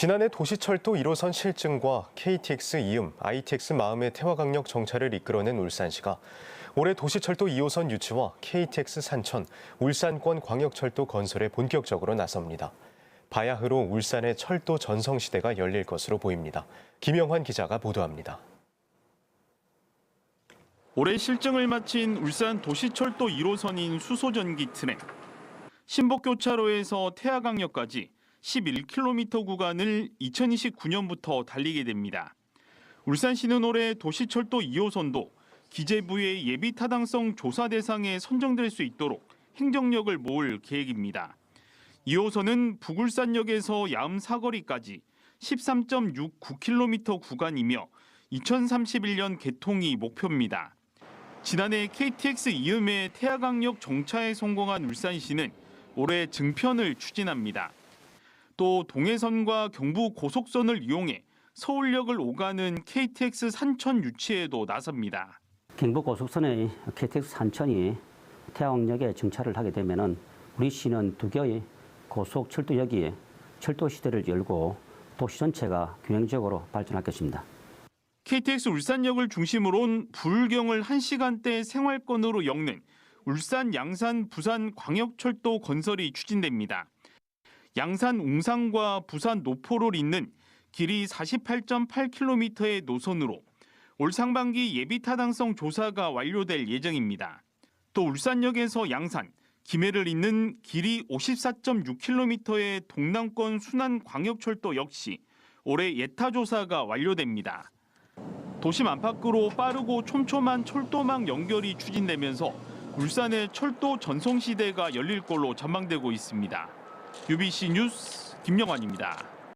지난해 도시철도 1호선 실증과 KTX 이음, ITX 마음의 태화강력 정차를 이끌어낸 울산시가 올해 도시철도 2호선 유치와 KTX 산천, 울산권 광역철도 건설에 본격적으로 나섭니다. 바야흐로 울산의 철도 전성시대가 열릴 것으로 보입니다. 김영환 기자가 보도합니다. 올해 실증을 마친 울산 도시철도 1호선인 수소전기 트램. 신복교차로에서 태화강역까지 11km 구간을 2029년부터 달리게 됩니다. 울산시는 올해 도시철도 2호선도 기재부의 예비 타당성 조사 대상에 선정될 수 있도록 행정력을 모을 계획입니다. 2호선은 북울산역에서 야음 사거리까지 13.69km 구간이며 2031년 개통이 목표입니다. 지난해 KTX 이음의 태화강역 정차에 성공한 울산시는 올해 증편을 추진합니다. 또 동해선과 경부 고속선을 이용해 서울역을 오가는 KTX 산천 유치에도 나섭니다. 경부 고속선의 KTX 산천이 태양역에 정차를 하게 되면은 우리 시는 두 개의 고속 철도역이 철도 시대를 열고 도시 전체가 균형적으로 발전할 것입니다. KTX 울산역을 중심으로 온 불경을 1시간대 생활권으로 엮는 울산 양산 부산 광역철도 건설이 추진됩니다. 양산 웅산과 부산 노포를 잇는 길이 48.8km의 노선으로 올 상반기 예비 타당성 조사가 완료될 예정입니다. 또 울산역에서 양산, 김해를 잇는 길이 54.6km의 동남권 순환 광역철도 역시 올해 예타 조사가 완료됩니다. 도심 안팎으로 빠르고 촘촘한 철도망 연결이 추진되면서 울산의 철도 전성시대가 열릴 걸로 전망되고 있습니다. UBC 뉴스 김영환입니다.